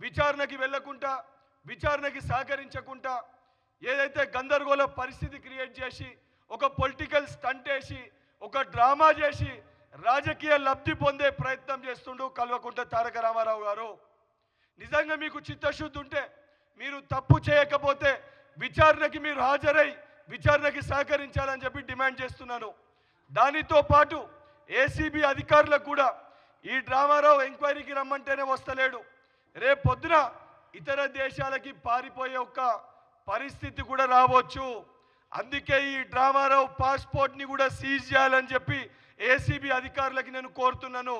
విచారణకి వెళ్ళకుండా విచారణకి సహకరించకుండా ఏదైతే గందరగోళ పరిస్థితి క్రియేట్ చేసి ఒక పొలిటికల్ స్టంట్ వేసి ఒక డ్రామా చేసి రాజకీయ లబ్ధి పొందే ప్రయత్నం చేస్తుండు కల్వకుంట తారక రామారావు గారు. నిజంగా మీకు చిత్తశుద్ధి ఉంటే మీరు తప్పు చేయకపోతే విచారణకి మీరు హాజరై విచారణకి సహకరించాలని చెప్పి డిమాండ్ చేస్తున్నాను. దానితో పాటు ఏసీబీ అధికారులకు కూడా ఈ డ్రామారావు ఎంక్వైరీకి రమ్మంటేనే వస్తలేడు. రేపొద్దున పొద్దున ఇతర దేశాలకి పారిపోయే ఒక పరిస్థితి కూడా రావచ్చు. అందుకే ఈ డ్రామారావు పాస్పోర్ట్ని కూడా సీజ్ చేయాలని చెప్పి ఏసీబీ అధికారులకి నేను కోరుతున్నాను.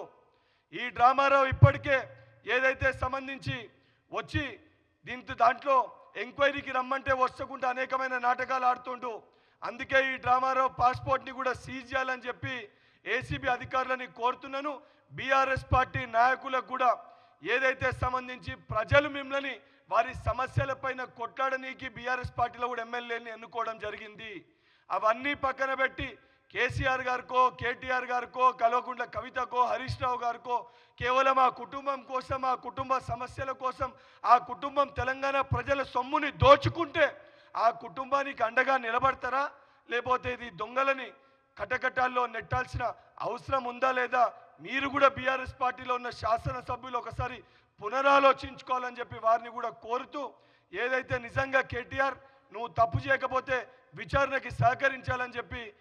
ఈ డ్రామారావు ఇప్పటికే ఏదైతే సంబంధించి వచ్చి దీంతో దాంట్లో ఎంక్వైరీకి రమ్మంటే వస్తకుండా అనేకమైన నాటకాలు ఆడుతుండు. అందుకే ఈ డ్రామారావు పాస్పోర్ట్ని కూడా సీజ్ చేయాలని చెప్పి ఏసీబీ అధికారులని కోరుతున్నాను. బీఆర్ఎస్ పార్టీ నాయకులకు కూడా ఏదైతే సంబంధించి ప్రజలు మిమ్మల్ని వారి సమస్యలపైన కొట్లాడనీకి బీఆర్ఎస్ పార్టీలో కూడా ఎమ్మెల్యేని ఎన్నుకోవడం జరిగింది. అవన్నీ పక్కన పెట్టి కేసీఆర్ గారికో కేటీఆర్ గారికో కల్వకుంట్ల కవితకో హరీష్ రావు గారికో కేవలం ఆ కుటుంబం కోసం ఆ కుటుంబ సమస్యల కోసం ఆ కుటుంబం తెలంగాణ ప్రజల సొమ్ముని దోచుకుంటే ఆ కుటుంబానికి అండగా నిలబడతారా? లేకపోతే ఇది దొంగలని కటకటాల్లో నెట్టాల్సిన అవసరం ఉందా లేదా? మీరు కూడా బీఆర్ఎస్ పార్టీలో ఉన్న శాసనసభ్యులు ఒకసారి పునరాలోచించుకోవాలని చెప్పి వారిని కూడా కోరుతూ ఏదైతే నిజంగా కేటీఆర్ నువ్వు తప్పు చేయకపోతే విచారణకి సహకరించాలని చెప్పి